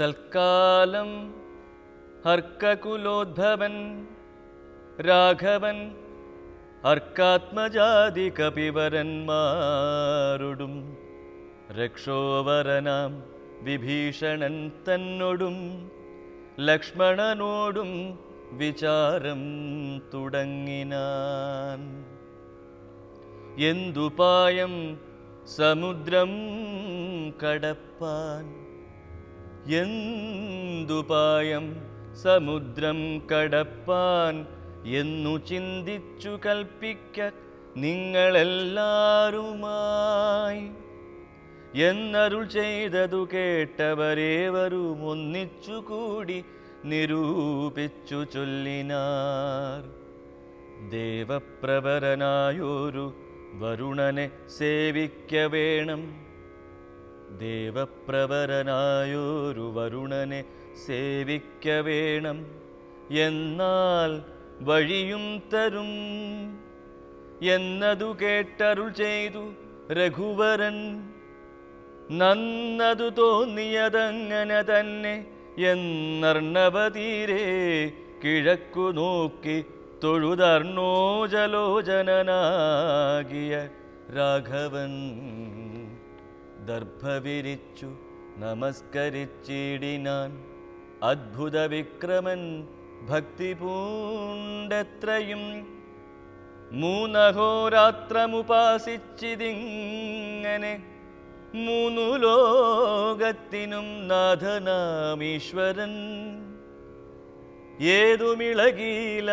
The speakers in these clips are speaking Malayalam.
തൽക്കാലം ഹർക്കകുലോദ്ധവൻ രാഘവൻ അർക്കാത്മജാതി കപിവരന്മാരോടും രക്ഷോവരനാം വിഭീഷണൻ തന്നോടും ലക്ഷ്മണനോടും വിചാരം തുടങ്ങിനാൻ. എന്തുപായം സമുദ്രം കടപ്പാൻ എന്തുപായം സമുദ്രം കടപ്പാൻ എന്നു ചിന്തിച്ചു കൽപ്പിക്ക നിങ്ങളെല്ലാരുമായി. എന്നരുൾ ചെയ്തതു കേട്ടവരേവരും ഒന്നിച്ചുകൂടി നിരൂപിച്ചു ചൊല്ലിനാർ. ദേവപ്രവരനായൊരു വരുണനെ സേവിക്ക വേണം. ദേവപ്രവരനായൊരു വരുണനെ സേവിക്ക വേണം എന്നാൽ വഴിയും തരും. എന്നതു കേട്ടരുൾ ചെയ്തു രഘുവരൻ. നന്നതു തോന്നിയതങ്ങനെ തന്നെ എന്നർണവതീരെ കിഴക്കു നോക്കി തൊഴുതർണോജലോചനനാകിയ രാഘവൻ. ദർഭവിരിച്ചു നമസ്കരിച്ചിടിനാൻ. അത്ഭുത വിക്രമൻ ഭക്തി പൂണ്ടെത്രയും മൂന്നഹോരാത്രമുപാസിച്ചിതിങ്ങനെ മൂന്നു ലോകത്തിനും നാഥനാമീശ്വരൻ. ഏതുമിളകീല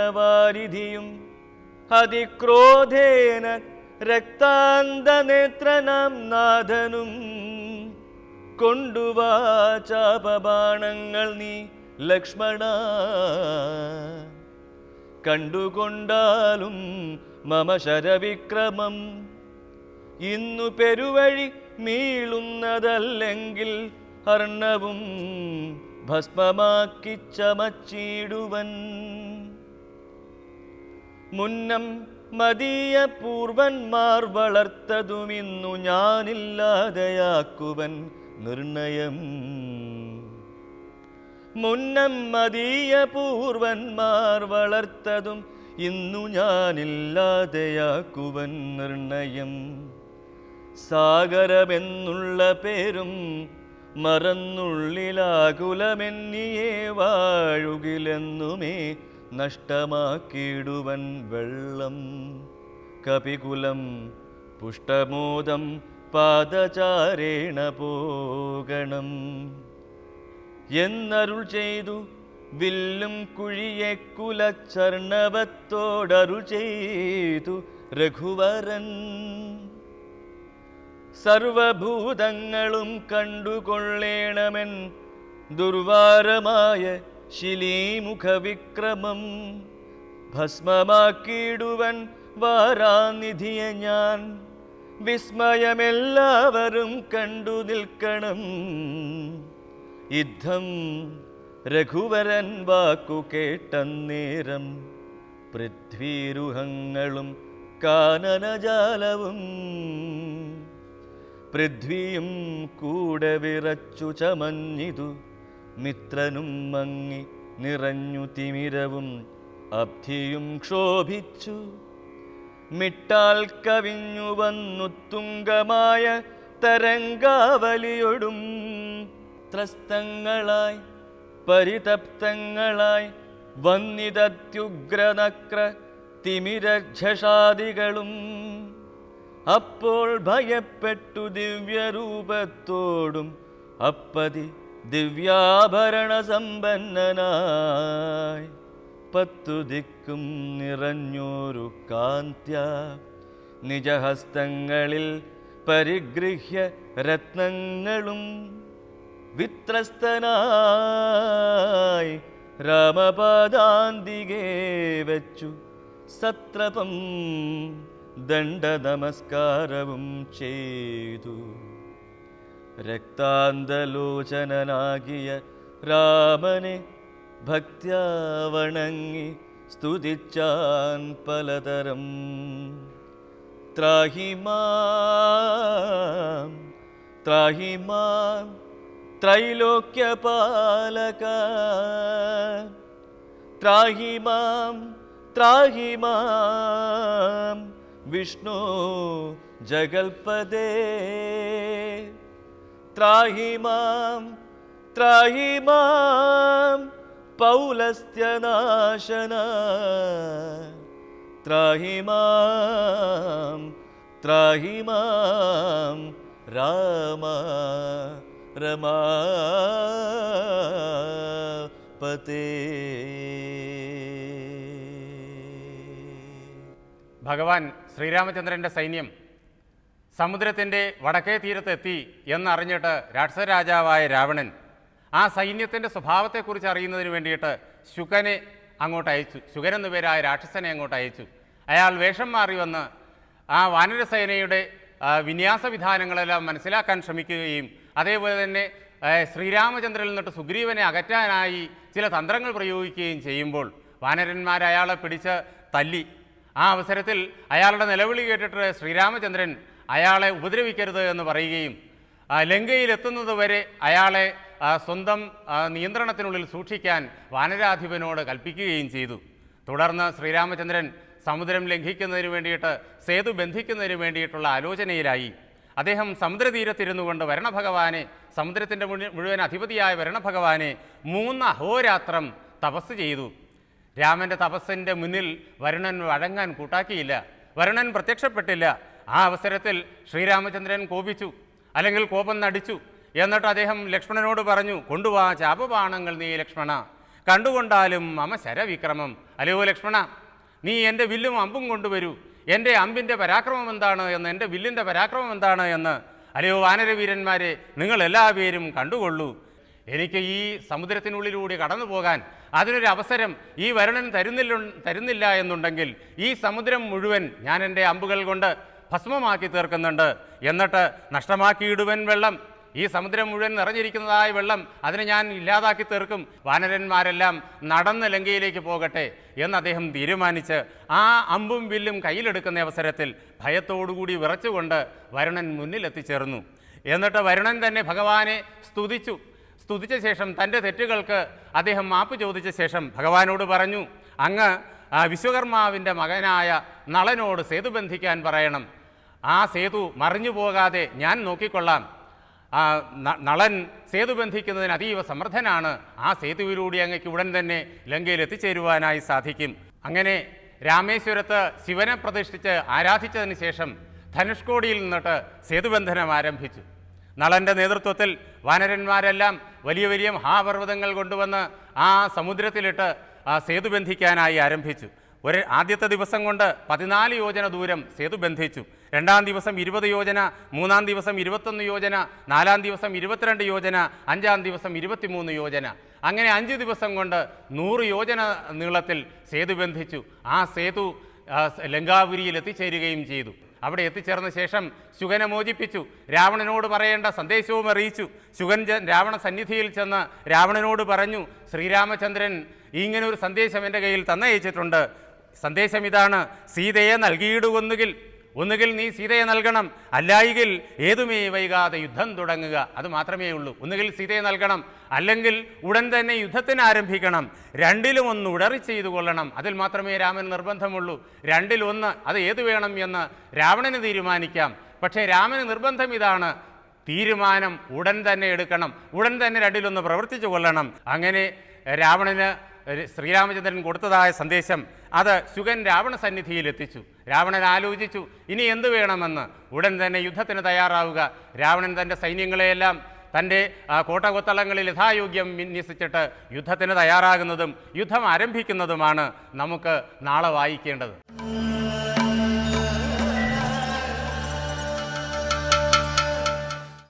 അതിക്രോധേന രക്താന്തനേത്രനാം നാഥനും. കൊണ്ടുവാചാപബാണങ്ങൾ നീ ലക്ഷ്മണ. കണ്ടുകൊണ്ടാലും മമ ശരവിക്രമം. ഇന്നു പെരുവഴി മീളുന്നതല്ലെങ്കിൽ അർണവും ഭസ്മമാക്കി ചമച്ചിടുവൻ. മുന്നം മദീയ പൂർവന്മാർ വളർത്തതുമിന്നു ഞാനില്ലാതെയാക്കുവൻ നിർണയം. മുന്നം മതിയ പൂർവന്മാർ വളർത്തതും ഇന്നു ഞാനില്ലാതെയാക്കുവൻ നിർണയം. സാഗരമെന്നുള്ള പേരും മറന്നുള്ളിലാകുലമെന്നിയേ വാഴുകിലെന്നുമേ നഷ്ടമാക്കിയിടുവൻ വെള്ളം കപികുലം പുഷ്ടമോദം പാദചാരേണ പോകണം. എന്നരുൾ ചെയ്തു വില്ലും കുഴിയെ കുലച്ചർണവത്തോടരു ചെയ്തു രഘുവരൻ. സർവഭൂതങ്ങളും കണ്ടുകൊള്ളേണമെൻ ദുർവാരമായ ശിലീമുഖവിക്രമം ഭസ്മമാക്കിയിടുവൻ വാരാനിധിയെ ഞാൻ. വിസ്മയമെല്ലാവരും കണ്ടു നിൽക്കണം. യുദ്ധം രഘുവരൻ വാക്കു കേട്ടന്നേരം പൃഥ്വീരുഹങ്ങളും കാനനജാലവും പൃഥ്വിയും കൂടെ വിറച്ചു ചമഞ്ഞിതു. മിത്രനും മങ്ങി നിറഞ്ഞു തിമിരവും അബ്ധിയും ക്ഷോഭിച്ചു. മിട്ടാൽ കവിഞ്ഞു വന്നു തുങ്കമായ തരംഗാവലിയൊടും. ത്രസ്തങ്ങളായി പരിതപ്തങ്ങളായി വന്നിതത്യുഗ്രനക്ര തിമിരക്ഷാദികളും അപ്പോൾ ഭയപ്പെട്ടു ദിവ്യരൂപത്തോടും അപ്പതി ദിവ്യാഭരണ സമ്പന്നനായി പത്തു ദിക്കും നിറഞ്ഞൊരു കാന്ത്യ. നിജഹസ്തങ്ങളിൽ പരിഗ്രഹ്യ രത്നങ്ങളും വിത്രസ്തനായി രാമപാദാന്തികേ വച്ചു സത്രപം ദണ്ഡ നമസ്കാരവും ചെയ്തു. രക്താന്തലോചനനാകിയ രാമനെ ഭക്തിയാവണങ്ങി സ്തുതിച്ചാൻ പലതരം. ത്രാഹിമാം ത്രാഹിമാം ത്രൈലോക്യപാലക ത്രാഹിമാം ത്രാഹിമാം വിഷ്ണു ജഗൽപദേ ത്രാഹി മാം ത്രാഹി മാം പൗലസ്ത്യനാശന ത്രാഹി മാം ത്രാഹി മാം രാമ രമാപതേ ഭഗവാൻ ശ്രീരാമചന്ദ്രന്റെ സൈന്യം സമുദ്രത്തിന്റെ വടക്കേ തീരത്തെത്തി എന്നറിഞ്ഞിട്ട് രാക്ഷസരാജാവായ രാവണൻ ആ സൈന്യത്തിന്റെ സ്വഭാവത്തെക്കുറിച്ച് അറിയുന്നതിന് വേണ്ടിയിട്ട് ശുകനെ അങ്ങോട്ട് അയച്ചു. ശുകൻ എന്നു പേരായ രാക്ഷസനെ അങ്ങോട്ട് അയച്ചു. അയാൾ വേഷം മാറി വന്ന് ആ വാനരസേനയുടെ വിന്യാസ വിധാനങ്ങളെല്ലാം മനസ്സിലാക്കാൻ ശ്രമിക്കുകയും അതേപോലെ തന്നെ ശ്രീരാമചന്ദ്രനിൽ നിന്നിട്ട് സുഗ്രീവനെ അകറ്റാനായി ചില തന്ത്രങ്ങൾ പ്രയോഗിക്കുകയും ചെയ്യുമ്പോൾ വാനരന്മാർ അയാളെ പിടിച്ച് തല്ലി. ആ അവസരത്തിൽ അയാളുടെ നിലവിളി കേട്ടിട്ട് ശ്രീരാമചന്ദ്രൻ അയാളെ ഉപദ്രവിക്കരുത് എന്ന് പറയുകയും ലങ്കയിലെത്തുന്നത് വരെ അയാളെ സ്വന്തം നിയന്ത്രണത്തിനുള്ളിൽ സൂക്ഷിക്കാൻ വാനരാധിപനോട് കൽപ്പിക്കുകയും ചെയ്തു. തുടർന്ന് ശ്രീരാമചന്ദ്രൻ സമുദ്രം ലംഘിക്കുന്നതിന് വേണ്ടിയിട്ട് സേതു ബന്ധിക്കുന്നതിന് വേണ്ടിയിട്ടുള്ള ആലോചനയിലായി. അദ്ദേഹം സമുദ്രതീരത്തിരുന്നു കൊണ്ട് വരണഭഗവാനെ സമുദ്രത്തിന്റെ മുഴു- മുഴുവൻ അധിപതിയായ വരണഭഗവാനെ മൂന്ന് അഹോരാത്രം തപസ് ചെയ്തു. രാമന്റെ തപസ്സിന്റെ മുന്നിൽ വരുണൻ വഴങ്ങാൻ കൂട്ടാക്കിയില്ല. വരുണൻ പ്രത്യക്ഷപ്പെട്ടില്ല. ആ അവസരത്തിൽ ശ്രീരാമചന്ദ്രൻ കോപിച്ചു അല്ലെങ്കിൽ കോപം നടിച്ചു. എന്നിട്ട് അദ്ദേഹം ലക്ഷ്മണനോട് പറഞ്ഞു കൊണ്ടുവാ ചാപബാണങ്ങൾ നീ ലക്ഷ്മണ. കണ്ടുകൊണ്ടാലും മമ ശരവിക്രമം. അല്ലയോ ലക്ഷ്മണ നീ എന്റെ വില്ലും അമ്പും കൊണ്ടുവരൂ. എന്റെ അമ്പിന്റെ പരാക്രമം എന്താണ് എന്ന് എന്റെ വില്ലിന്റെ പരാക്രമം എന്താണ് എന്ന്. അല്ലയോ വാനരവീരന്മാരെ നിങ്ങൾ എല്ലാവരും കണ്ടുകൊള്ളൂ. എനിക്ക് ഈ സമുദ്രത്തിനുള്ളിലൂടെ കടന്നു പോകാൻ അതിനൊരു അവസരം ഈ വരുണൻ തരുന്നില്ല തരുന്നില്ല എന്നുണ്ടെങ്കിൽ ഈ സമുദ്രം മുഴുവൻ ഞാൻ എന്റെ അമ്പുകൾ കൊണ്ട് ഭസ്മമാക്കി തീർക്കുന്നുണ്ട്. എന്നിട്ട് നഷ്ടമാക്കിയിടുവൻ വെള്ളം. ഈ സമുദ്രം മുഴുവൻ നിറഞ്ഞിരിക്കുന്നതായ വെള്ളം അതിനെ ഞാൻ ഇല്ലാതാക്കി തീർക്കും. വാനരന്മാരെല്ലാം നടന്ന് ലങ്കയിലേക്ക് പോകട്ടെ എന്ന് അദ്ദേഹം തീരുമാനിച്ച് ആ അമ്പും വില്ലും കയ്യിലെടുക്കുന്ന അവസരത്തിൽ ഭയത്തോടുകൂടി വിറച്ചുകൊണ്ട് വരുണൻ മുന്നിലെത്തിച്ചേർന്നു. എന്നിട്ട് വരുണൻ തന്നെ ഭഗവാനെ സ്തുതിച്ചു. സ്തുതിച്ച ശേഷം തന്റെ തെറ്റുകൾക്ക് അദ്ദേഹം മാപ്പ് ചോദിച്ച ശേഷം ഭഗവാനോട് പറഞ്ഞു അങ്ങ് വിശ്വകർമാവിന്റെ മകനായ നളനോട് സേതു ബന്ധിക്കാൻ പറയണം. ആ സേതു മറിഞ്ഞു പോകാതെ ഞാൻ നോക്കിക്കൊള്ളാം. നളൻ സേതു ബന്ധിക്കുന്നതിന് അതീവ സമർത്ഥനാണ്. ആ സേതുവിലൂടെ അങ്ങക്ക് ഉടൻ തന്നെ ലങ്കയിൽ എത്തിച്ചേരുവാനായി സാധിക്കും. അങ്ങനെ രാമേശ്വരത്ത് ശിവനെ പ്രതിഷ്ഠിച്ച് ആരാധിച്ചതിന് ശേഷം ധനുഷ്കോടിയിൽ നിന്നിട്ട് സേതുബന്ധനം ആരംഭിച്ചു. നളന്റെ നേതൃത്വത്തിൽ വാനരന്മാരെല്ലാം വലിയ വലിയ മഹാപർവതങ്ങൾ കൊണ്ടുവന്ന് ആ സമുദ്രത്തിലിട്ട് ആ സേതു ബന്ധിക്കാനായി ആരംഭിച്ചു. ഒരു ആദ്യത്തെ ദിവസം കൊണ്ട് പതിനാല് യോജന ദൂരം സേതു ബന്ധിച്ചു. രണ്ടാം ദിവസം ഇരുപത് യോജന മൂന്നാം ദിവസം ഇരുപത്തൊന്ന് യോജന നാലാം ദിവസം ഇരുപത്തിരണ്ട് യോജന അഞ്ചാം ദിവസം ഇരുപത്തിമൂന്ന് യോജന. അങ്ങനെ അഞ്ച് ദിവസം കൊണ്ട് നൂറ് യോജന നീളത്തിൽ സേതു ബന്ധിച്ചു. ആ സേതു ലങ്കാപുരിയിൽ എത്തിച്ചേരുകയും ചെയ്തു. അവിടെ എത്തിച്ചേർന്ന ശേഷം ശുഗനെ മോചിപ്പിച്ചു. രാവണനോട് പറയേണ്ട സന്ദേശവും അറിയിച്ചു. ശുഗൻ രാവണ സന്നിധിയിൽ ചെന്ന് രാവണനോട് പറഞ്ഞു ശ്രീരാമചന്ദ്രൻ ഇങ്ങനൊരു സന്ദേശം എന്റെ കയ്യിൽ തന്നയച്ചിട്ടുണ്ട്. സന്ദേശം ഇതാണ്. സീതയെ നൽകിയിടുകൊന്നുകിൽ ഒന്നുകിൽ നീ സീതയെ നൽകണം. അല്ലായെങ്കിൽ ഏതുമേ വൈകാതെ യുദ്ധം തുടങ്ങുക? അത് മാത്രമേ ഉള്ളൂ. ഒന്നുകിൽ സീതയെ നൽകണം. അല്ലെങ്കിൽ ഉടൻ തന്നെ യുദ്ധത്തിന് ആരംഭിക്കണം. രണ്ടിലും ഒന്ന് ഉടറി ചെയ്തു കൊള്ളണം. അതിൽ മാത്രമേ രാമൻ നിർബന്ധമുള്ളൂ. രണ്ടിലൊന്ന് അത് ഏതു വേണം എന്ന് രാവണന് തീരുമാനിക്കാം. പക്ഷേ രാമന് നിർബന്ധം ഇതാണ്. തീരുമാനം ഉടൻ തന്നെ എടുക്കണം. ഉടൻ തന്നെ രണ്ടിലൊന്ന് പ്രവർത്തിച്ചു കൊള്ളണം. അങ്ങനെ രാവണന് ശ്രീരാമചന്ദ്രൻ കൊടുത്തതായ സന്ദേശം അത് ശുഗൻ രാവണ സന്നിധിയിൽ എത്തിച്ചു. രാവണൻ ആലോചിച്ചു ഇനി എന്ത് വേണമെന്ന്? ഉടൻ തന്നെ യുദ്ധത്തിന് തയ്യാറാവുക. രാവണൻ തന്റെ സൈന്യങ്ങളെയെല്ലാം തന്റെ കോട്ടകൊത്തളങ്ങളിൽ യഥായോഗ്യം വിന്യസിച്ചിട്ട് യുദ്ധത്തിന് തയ്യാറാകുന്നതും യുദ്ധം ആരംഭിക്കുന്നതുമാണ് നമുക്ക് നാളെ വായിക്കേണ്ടത്.